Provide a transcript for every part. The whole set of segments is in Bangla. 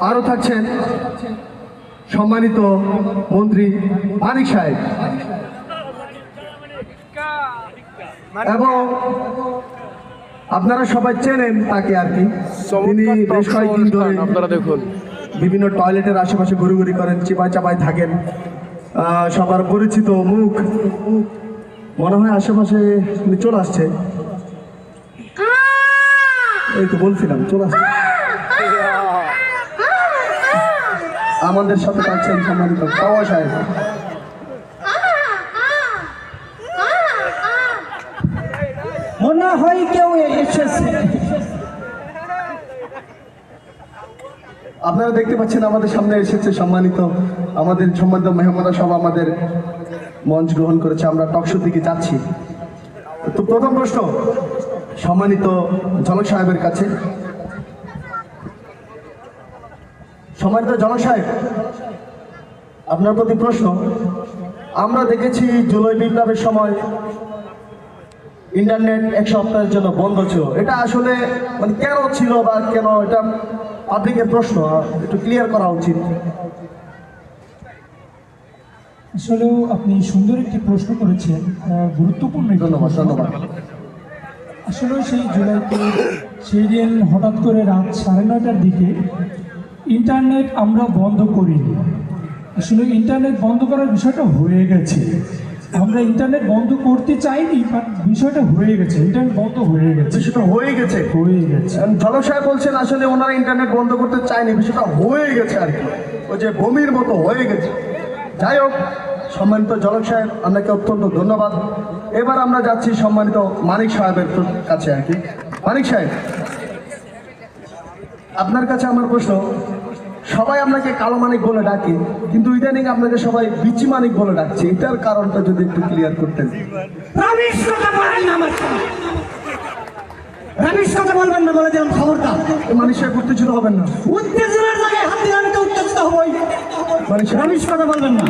আরও থাকছেন সম্মানিত মন্ত্রী মানিক সাহেব। এবং আপনারা সবাই চেনেন তাকে আর কি। তিনি বেশ কয়েকদিন ধরে আপনারা দেখুন। বিভিন্ন টয়লেটের আশেপাশে ঘুরি করেন চিপায় চাপায় থাকেন সবার পরিচিত মুখ। মনে হয় আশেপাশে চলে আসছে। এই তো বলছিলাম চলে আসছে। আমাদের সাথে থাকছেন সম্মানিত সাহেব। মনে হয় কেউ এসেছে। আপনারা দেখতে পাচ্ছেন আমাদের সামনে এসেছে সম্মানিত আমাদের সম্মানিত মেহমানরা সব আমাদের মঞ্চ গ্রহণ করেছে, আমরা টকশোর দিকে যাচ্ছি। তো প্রথম প্রশ্ন, সম্মানিত জনক সাহেবের কাছে। সম্মানিত জনসাহেব আপনার প্রতি প্রশ্ন। আমরা দেখেছি জুলাই বিপ্লবের সময় ইন্টারনেট এক সপ্তাহের জন্য বন্ধ ছিল। এটা আসলে মানে কেন ছিল বা কেন এটা পাবলিকের প্রশ্ন একটু ক্লিয়ার করা উচিত। আসলেও আপনি সুন্দর একটি প্রশ্ন করেছেন গুরুত্বপূর্ণ ধন্যবাদ। ধন্যবাদ। আসলে সেই জুলাইতে সেই দিন হঠাৎ করে রাত সাড়ে নয়টার দিকে ইন্টারনেট আমরা বন্ধ করিনি। আসলে ইন্টারনেট বন্ধ করার বিষয়টা হয়ে গেছে। আমরা ইন্টারনেট বন্ধ করতে চাইনি বাট বিষয়টা হয়ে গেছে। ইন্টারনেট বন্ধ হয়ে গেছে। বিষয়টা হয়ে গেছে। হয়ে গেছে। জনক সাহেব বলছেন আসলে ওনারা ইন্টারনেট বন্ধ করতে চায়নি বিষয়টা হয়ে গেছে আর কি। ওই যে বমির মতো হয়ে গেছে। যাই হোক সম্মানিত জনক সাহেব আপনাকে অত্যন্ত ধন্যবাদ। এবার আমরা যাচ্ছি সম্মানিত মানিক সাহেবের কাছে আর কি। মানিক সাহেব আপনার কাছে আমার প্রশ্ন সবাই আপনাকে কালো মানিক বলে ডাকে কিন্তু ইদানিং আপনাকে সবাই বিচি মানিক বলে ডাকছে। এটার কারণটা যদি একটু ক্লিয়ার করতেন কথা সাথে। বলবেন না বলে দিলাম খবরটা। মানিক সাহেব উত্তেজিত হবেন না। উত্তেজনার জায়গায় হাত দিলে আমি তো উত্তেজিত হবই। মানিক কথা বলবেন না।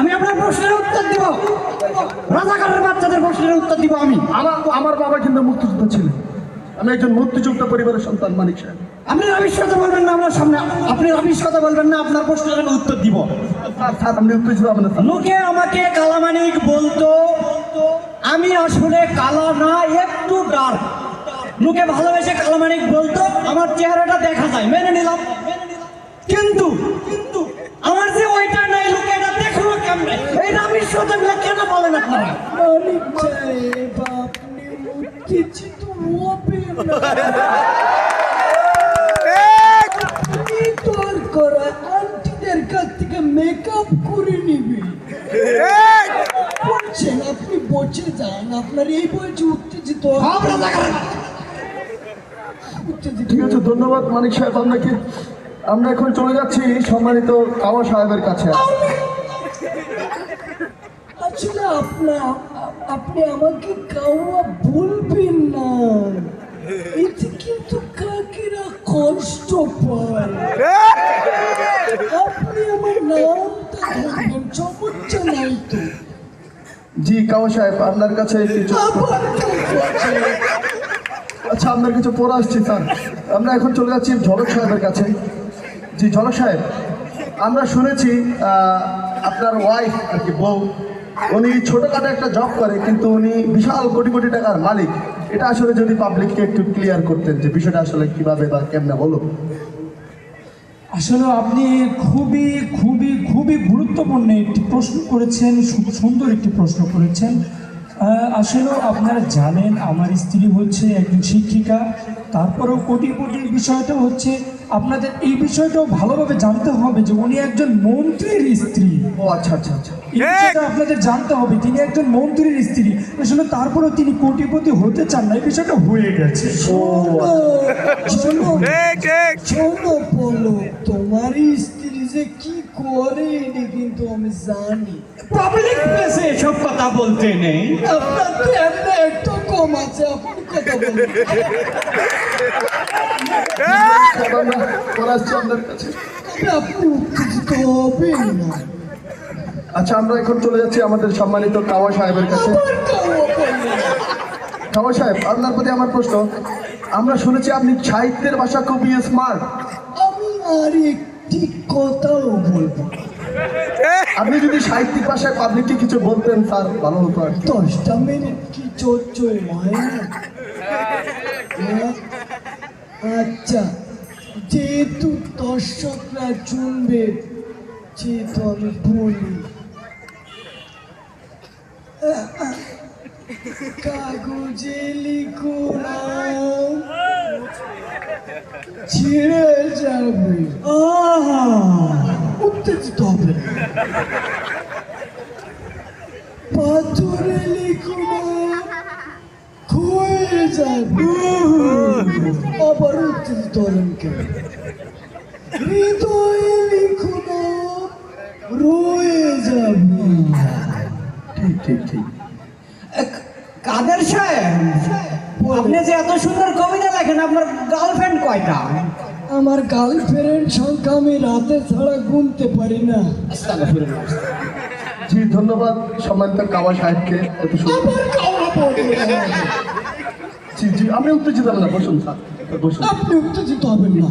আমি আপনার প্রশ্নের উত্তর দিব। রাজাকারের বাচ্চাদের প্রশ্নের উত্তর দিব আমি। আমার আমার বাবা কিন্তু মুক্তিযুদ্ধ ছিলেন। আমি একজন মুক্তিযুদ্ধ পরিবারের সন্তান মানিক সাহেব। আপনি রমেশ কথা বলবেন না আমার সামনে আপনি রমেশ কথা বলবেন না আপনার প্রশ্নের আমি উত্তর দিব। স্যার আপনি লোকে আমাকে কালামানিক বলতো আমি আসলে কালা না একটু ডার্ক লোকে ভালোবেসে কালামানিক বলতো আমার চেহারাটা দেখা যায় মেনে নিলাম। কিন্তু কিন্তু আমার যে ওইটা নাই লোকে এটা দেখল কেমনে? এই রামির কথাগুলো কেন বলেন আপনারা? মানিক সাহেব আপনি উত্তেজিত হবেন আপনি তোর করা আন্টিদের কাছ থেকে মেকআপ করে নিবে বলছেন আপনি বসে যান আপনার এই বয়সে উত্তেজিত। উত্তেজিত। ঠিক আছে ধন্যবাদ মানিক সাহেব আপনাকে। আমরা এখন চলে যাচ্ছি সম্মানিত কাওয়া সাহেবের কাছে। আসলে আপনার আপনি আমাকে কাউয়া বলবেন না। এতে কিন্তু কাকেরা কষ্ট পায়। আপনি আমার নামটা ধরবেন নাই তো জি কাওয়া সাহেব, আপনার কাছে কেউ আচ্ছা আপনার কিছু পড়ে আসছি, স্যার। আমরা এখন চলে যাচ্ছি ঝলক সাহেবের কাছে। জি, ঝলক সাহেব, আমরা শুনেছি আপনার ওয়াইফ আর কি, বউ, উনি ছোটোখাটো একটা জব করে, কিন্তু উনি বিশাল কোটি কোটি টাকার মালিক। এটা আসলে যদি পাবলিককে একটু ক্লিয়ার করতেন যে বিষয়টা আসলে কীভাবে বা কেমনে হলো আসলে আপনি খুবই খুবই খুবই গুরুত্বপূর্ণ একটি প্রশ্ন করেছেন খুব সুন্দর একটি প্রশ্ন করেছেন। আসলে আপনারা জানেন আমার স্ত্রী হচ্ছে একজন শিক্ষিকা তারপরেও কোটি কোটির বিষয়টা হচ্ছে আপনাদের এই বিষয়টাও ভালোভাবে জানতে হবে যে উনি একজন মন্ত্রীর স্ত্রী। ও আচ্ছা আচ্ছা আচ্ছা। বিষয়টা আপনাদের জানতে হবে তিনি একজন মন্ত্রীর স্ত্রী। আসলে তারপরেও তিনি কোটিপতি হতে চান না এই বিষয়টা হয়ে গেছে শোনো শোনো বলো তোমার স্ত্রী যে কি করে এটা কিন্তু আমি জানি? পাবলিক প্লেসে এসব কথা বলতে নেই। আপনার তো এমনি একটু কম আছে আপনি কথা বলেন। সাহেব, আমরা পরে আসছি আপনার কাছে তবে আপনি উত্তেজিত হবেন না। আচ্ছা আমরা এখন চলে যাচ্ছি আমাদের সম্মানিত কাওয়া সাহেবের কাছে। কাওয়া সাহেব আপনার প্রতি আমার প্রশ্ন। আমরা শুনেছি আপনি সাহিত্যের ভাষা খুবই স্মার্ট আমি আর একটি কথাও বলব আপনি যদি সাহিত্যিক ভাষায় পাবলিককে কিছু বলতেন স্যার ভালো হতো আর। দশটা মিনিট কি হয় না হ্যাঁ? আচ্ছা যেহেতু দর্শকরা শুনবে যেহেতু আমি বলি কাগজে লিখো নাম ছিঁড়ে পাথরে লিখো নাম ক্ষয়ে আবার হলেন কেন হৃদয়ে লিখো রয়ে যাবে। ঠিক ঠিক ঠিক। কাদের সাহেব আপনি যে এত সুন্দর কবিতা লেখেন আপনার গার্লফ্রেন্ড কয়টা? আমার গার্লফ্রেন্ড সংখ্যা আমি রাতে ছাড়া গুনতে পারি না। জি ধন্যবাদ সম্মানিত কাওয়া সাহেবকে এত। জি জি আপনি উত্তেজিত হবেন না বসুন স্যার বসুন। আপনি উত্তেজিত হবেন না।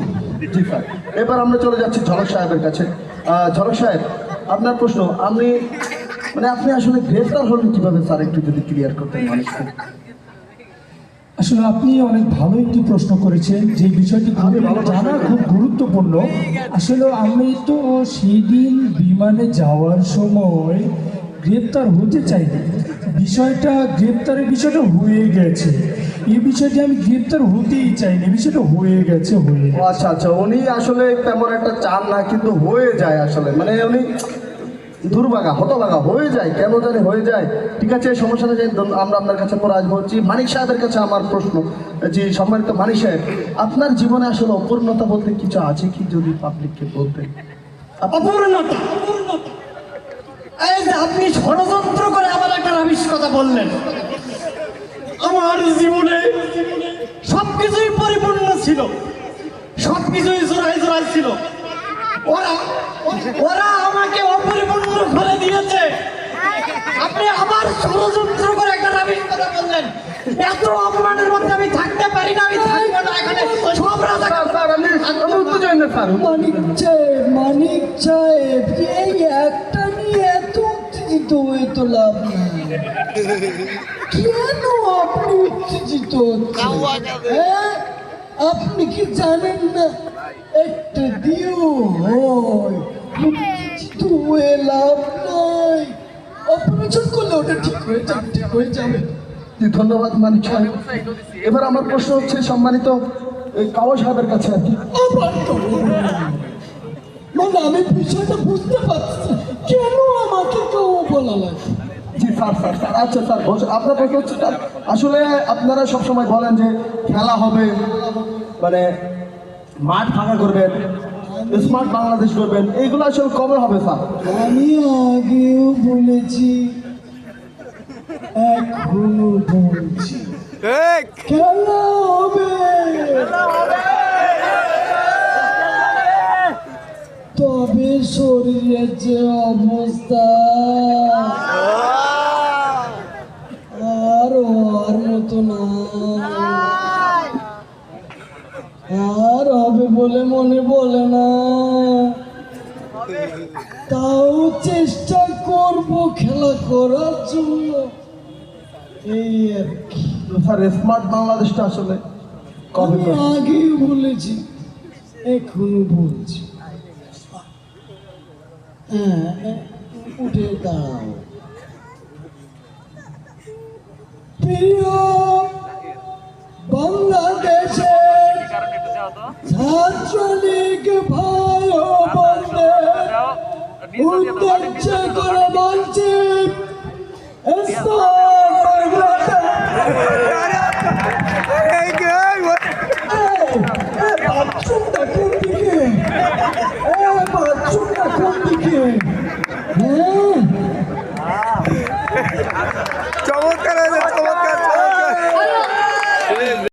জি স্যার এবার আমরা চলে যাচ্ছি ঝলক সাহেবের কাছে। ঝলক সাহেব আপনার প্রশ্ন আপনি মানে আপনি আসলে গ্রেফতার হলেন কীভাবে স্যার একটু যদি ক্লিয়ার করতেন মানুষকে? আসলে আপনি অনেক ভালো একটি প্রশ্ন করেছেন যে বিষয়টি ভালো জানা খুব গুরুত্বপূর্ণ। আসলে আমি তো সেদিন বিমানে যাওয়ার সময় গ্রেপ্তার হতে চাইনি। বিষয়টা গ্রেপ্তারের বিষয়টা হয়ে গেছে। এই বিষয়টি আমি গ্রেপ্তার হতেই চাইনি বিষয়টা হয়ে গেছে হয়ে আচ্ছা আচ্ছা। উনি আসলে তেমন একটা চান না কিন্তু হয়ে যায় আসলে। মানে উনি দুর্ভাগা, হতভাগা হয়ে যায়, কেন জানি হয়ে যায়। ঠিক আছে, সমস্যা নেই ধন্য- আমরা আপনার কাছে পরে আসব জি মানিক সাহেবের কাছে আমার প্রশ্ন জি সম্মানিত মানিক সাহেব, আপনার জীবনে আসলে অপূর্ণতা বলতে কিছু আছে কি যদি পাবলিককে বলতেন? এই আপনি ষড়যন্ত্র করে আবার একটা রাবিশ কথা বললেন। আমার জীবনে সবকিছুই পরিপূর্ণ ছিল। সবকিছুই জোড়াই জোড়াই ছিল। ওরা ওরা আমাকে অপরিপূর্ণ করে দিয়েছে আপনি আবার ষড়যন্ত্র করে একটা রাবিশ কথা বললেন। এত অপমানের মধ্যে আমি থাকতে পারি না আমি থাকব না এখানে। সব রাজা স্যার স্যার আমি আমি উত্তেজিত না স্যার। মানিক সাহেব মানিক সাহেব এই একটা নিয়ে এত উত্তেজিত হয়ে তো লাভ নাই। কেন আপনি উত্তেজিত? হ্যাঁ? আপনি কি জানেন না? একটা দিও হয়। উত্তেজিত হয়ে লাভ নাই অপারেশন করলে ওটা ঠিক হয়ে যাবে ঠিক হয়ে যাবে। ধন্যবাদ মানিক সাহেব। এবার আমার প্রশ্ন হচ্ছে সম্মানিত কাওয়া সাহেবের কাছে আর কি। মানে আমি বিষয়টা বুঝতে পারছি। কেন আমাকে কেউ বলা লাগে? জি স্যার স্যার স্যার। আচ্ছা স্যার আপনার হচ্ছে স্যার আসলে আপনারা সবসময় বলেন যে খেলা হবে মানে মাঠ ফাঁকা করবেন স্মার্ট বাংলাদেশ করবেন। এইগুলো আসলে কবে হবে স্যার? আমি আগেও বলেছি এখনও বলছি। খেলা হবে। তবে শরীরের যে অবস্থা আর আর মতো না আর হবে বলে মনে বলে না তাও চেষ্টা করব খেলা করার জন্য। এই আর কি। স্যার স্মার্ট বাংলাদেশটা আসলে আমি আগেই বলেছি এখনও বলছি। হ্যাঁ উঠে দাঁড়াও। প্রিয় বাংলাদেশের ছাত্রলীগ ভাই উদ্দেশ্য করে বলছি